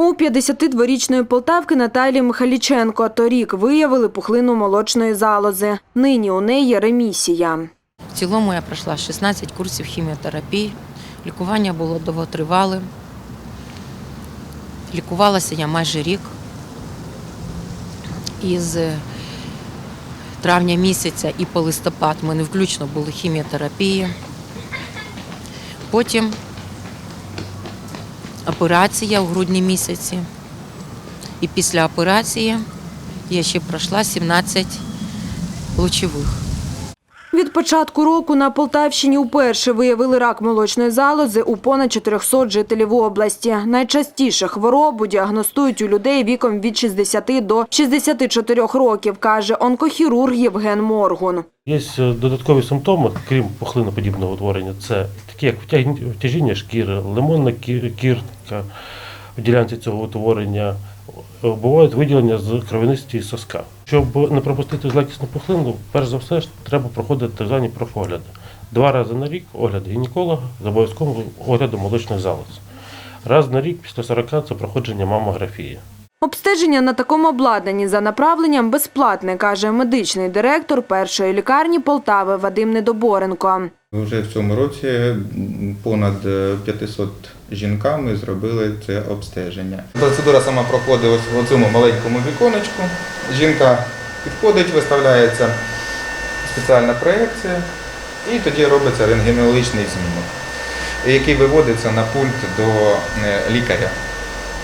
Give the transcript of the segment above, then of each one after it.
У 52-річної Полтавки Наталії Михайліченко торік виявили пухлину молочної залози. Нині у неї ремісія. В цілому я пройшла 16 курсів хіміотерапії. Лікування було довготривалим. Лікувалася я майже рік. Із травня місяця і по листопад мене включно були хіміотерапії. Потім операція в грудні місяці. І після операції я ще пройшла 17 лучових. Від початку року на Полтавщині вперше виявили рак молочної залози у понад 400 жителів області. Найчастіше хворобу діагностують у людей віком від 60 до 64 років, каже онкохірург Євген Моргун. Є е, додаткові симптоми, крім пухлиноподібного утворення. Це такі, як втяжіння шкіри, лимонна кі- кіртка в ділянці цього утворення, бувають виділення з кровянисті соска. Щоб не пропустити злякісну пухлину, перш за все треба проходити так звані профогляди. Два рази на рік огляд гінеколога з обов'язковим оглядом молочних залоз. Раз на рік після 40 це проходження мамографії. Обстеження на такому обладнанні за направленням безплатне, каже медичний директор першої лікарні Полтави Вадим Недоборенко. Вже в цьому році понад е, 500 жінкам зробили це обстеження. Процедура сама проходить ось в цьому маленькому віконечку. Жінка підходить, виставляється спеціальна проекція, і тоді робиться рентгенологічний знімок, який виводиться на пульт до е, лікаря.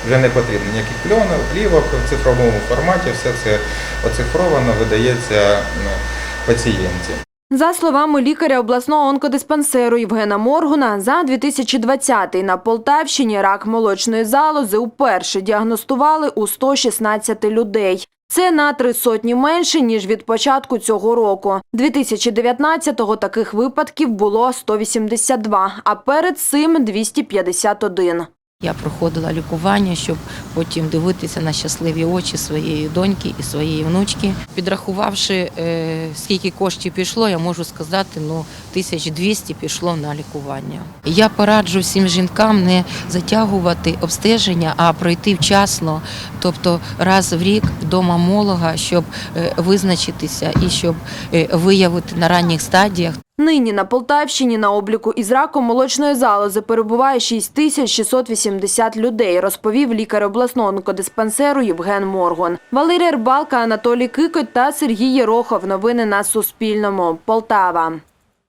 Вже не потрібно ніяких пльонок, плівок в цифровому форматі, все це оцифровано видається м, пацієнтці. За словами лікаря обласного онкодиспансеру Євгена Моргуна, за 2020 на Полтавщині рак молочної залози уперше діагностували у 116 людей. Це на три сотні менше, ніж від початку цього року. 2019-го таких випадків було 182, а перед цим 251. Я проходила лікування, щоб потім дивитися на щасливі очі своєї доньки і своєї внучки. Підрахувавши, е, скільки коштів пішло, я можу сказати, ну 1200 пішло на лікування. Я пораджу всім жінкам не затягувати обстеження, а пройти вчасно, тобто раз в рік до мамолога, щоб е, визначитися і щоб е, виявити на ранніх стадіях Нині на Полтавщині на обліку із раком молочної залози перебуває 6680 людей, розповів лікар обласного онкодиспансеру Євген Моргон. Валерія Рбалка, Анатолій Кикоть та Сергій Єрохов. Новини на Суспільному. Полтава.